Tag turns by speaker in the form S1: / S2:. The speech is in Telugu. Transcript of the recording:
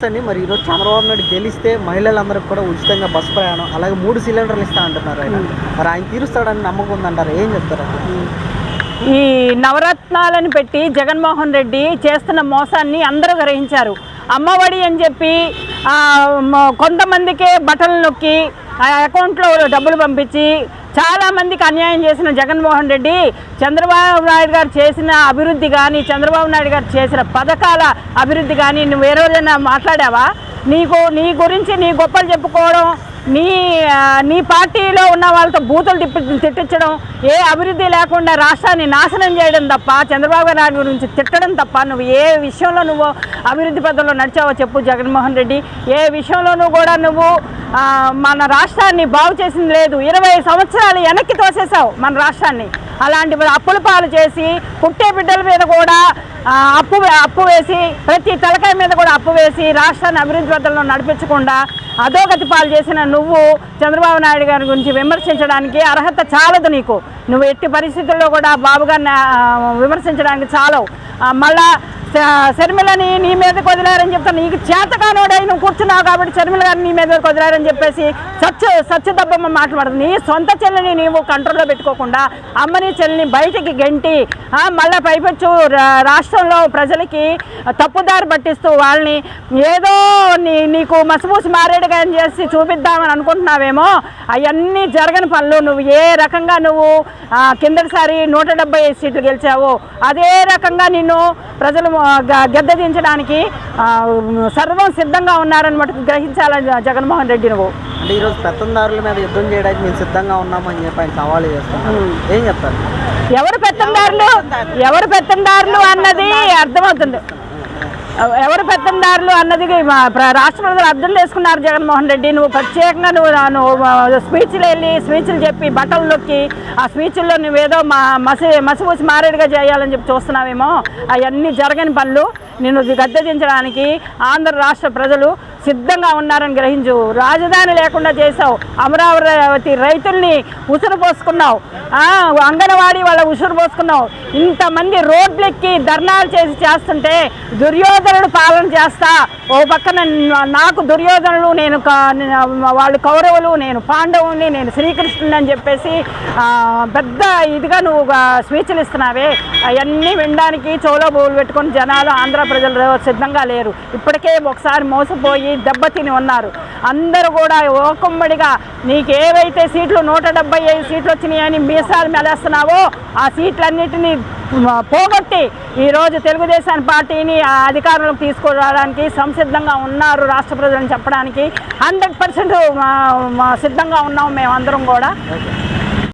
S1: అండి మరి ఈరోజు చంద్రబాబు నాయుడు గెలిస్తే మహిళలందరికీ కూడా ఉచితంగా బస్సు ప్రయాణం అలాగే మూడు సిలిండర్లు ఇస్తా అంటున్నారు ఆయన. మరి ఆయన తీరుస్తాడని నమ్మకం ఉందంటారు? ఏం చెప్తారు
S2: ఈ నవరత్నాలను పెట్టి జగన్మోహన్ రెడ్డి చేస్తున్న మోసాన్ని అందరూ గ్రహించారు. అమ్మఒడి అని చెప్పి కొంతమందికే బటన్లు నొక్కి ఆ అకౌంట్లో డబ్బులు పంపించి చాలా మందికి అన్యాయం చేసిన జగన్మోహన్ రెడ్డి చంద్రబాబు నాయుడు గారు చేసిన అభివృద్ధి కానీ చంద్రబాబు నాయుడు గారు చేసిన పథకాల అభివృద్ధి కానీ నువ్వు ఏ రోజైనా మాట్లాడావా? నీకు నీ గురించి నీ గొప్పలు చెప్పుకోవడం నీ నీ పార్టీలో ఉన్న వాళ్ళతో బూతులు తిప్పి తిట్టించడం ఏ అభివృద్ధి లేకుండా రాష్ట్రాన్ని నాశనం చేయడం తప్ప చంద్రబాబు నాయుడు గురించి తిట్టడం తప్ప నువ్వు ఏ విషయంలో నువ్వు అభివృద్ధి పథంలో నడిచావో చెప్పు జగన్మోహన్ రెడ్డి. ఏ విషయంలోనూ కూడా నువ్వు మన రాష్ట్రాన్ని బాగు చేసింది లేదు. ఇరవై సంవత్సరాలు వెనక్కి తోసేసావు మన రాష్ట్రాన్ని. అలాంటి అప్పుల పాలు చేసి పుట్టే బిడ్డల మీద కూడా అప్పు అప్పు వేసి ప్రతి తలకాయ మీద కూడా అప్పు వేసి రాష్ట్రాన్ని అభివృద్ధి పథంలో నడిపించకుండా అధోగతి పాలు చేసిన నువ్వు చంద్రబాబు నాయుడు గారి గురించి విమర్శించడానికి అర్హత చాలదు నీకు. నువ్వు ఎట్టి పరిస్థితుల్లో కూడా బాబు గారిని విమర్శించడానికి చాలవు. మళ్ళా షర్మిలని శర్మిలని నీ మీదకి వదిలారని చెప్తాను నీకు చేతకానోడై నువ్వు కూర్చున్నావు కాబట్టి శర్మిల గారిని నీ మీదకి వదిలారని చెప్పేసి సత్య సత్యదబ్బమ్మ మాట్లాడదు నీ సొంత చెల్లిని నీవు కంట్రోల్లో పెట్టుకోకుండా అమ్మని చెల్లిని బయటికి గెంటి మళ్ళీ మళ్ళా పైపెచ్చు రాష్ట్రంలో ప్రజలకి తప్పుదారి పట్టిస్తూ వాళ్ళని ఏదో నీ నీకు మసిపూసి మారేడుగా చేసి చూపిద్దామని అనుకుంటున్నావేమో అవన్నీ జరగని పనులు. నువ్వు ఏ రకంగా నువ్వు కిందటిసారి నూట డెబ్బై సీట్లు గెలిచావు అదే రకంగా నిన్ను ప్రజలు ఆ, గ- గద్దె దించడానికి ఆ, సర్వం సిద్ధంగా ఉన్నారని మటుకు గ్రహించాలని జగన్మోహన్ రెడ్డి నువ్వు?
S1: అంటే ఈరోజు పెత్తందారుల మీద యుద్ధం చేయడానికి మేము సిద్ధంగా ఉన్నామని చెప్పి ఆయన సవాలు చేస్తున్నారు. ఏం చెప్తారు?
S2: ఎవరు పెత్తందారులు? ఎవరు పెత్తందారులు అన్నది అర్థమవుతుంది. ఎవరు పెత్తందారులు అన్నది మా రాష్ట్ర ప్రజలు అర్థం చేసుకున్నారు జగన్మోహన్ రెడ్డి. నువ్వు ప్రత్యేకంగా నువ్వు నువ్వు స్పీచ్లు వెళ్ళి స్పీచ్లు చెప్పి బట్టలు నొక్కి ఆ స్పీచ్ల్లో నువ్వేదో మా మసి మసిపూసి మారేడుగా చేయాలని చెప్పి చూస్తున్నావేమో. అవన్నీ జరగని పనులు. నిన్ను గద్దె దించడానికి ఆంధ్ర రాష్ట్ర ప్రజలు సిద్ధంగా ఉన్నారని గ్రహించు. రాజధాని లేకుండా చేసావు అమరావతి రైతుల్ని ఉసురు పోసుకున్నావు. అంగన్వాడీ వాళ్ళ ఉసురు పోసుకున్నావు. ఇంతమంది రోడ్లెక్కి ధర్నాలు చేసి చేస్తుంటే దుర్యోధనుడు పాలన చేస్తా. ఓ పక్కన నాకు దుర్యోధనులు నేను వాళ్ళు కౌరవులు నేను పాండవుని నేను శ్రీకృష్ణుని అని చెప్పేసి పెద్ద ఇదిగా నువ్వు స్వీచ్లు ఇస్తున్నావే. అవన్నీ వినడానికి చోలో బోలు పెట్టుకుని జనాలు ఆంధ్ర ప్రజలు సిద్ధంగా లేరు. ఇప్పటికే ఒకసారి మోసపోయి దెబ్బతిని ఉన్నారు. అందరూ కూడా ఓకమ్మడిగా నీకు ఏవైతే సీట్లు నూట డెబ్బై ఐదు సీట్లు వచ్చినాయని మీసాలు మెలేస్తున్నావో ఆ సీట్లన్నిటినీ పోగొట్టి ఈరోజు తెలుగుదేశం పార్టీని ఆ అధికారంలోకి తీసుకురావడానికి సంసిద్ధంగా ఉన్నారు రాష్ట్ర ప్రజలను చెప్పడానికి. హండ్రెడ్ పర్సెంట్ సిద్ధంగా ఉన్నాం మేమందరం కూడా.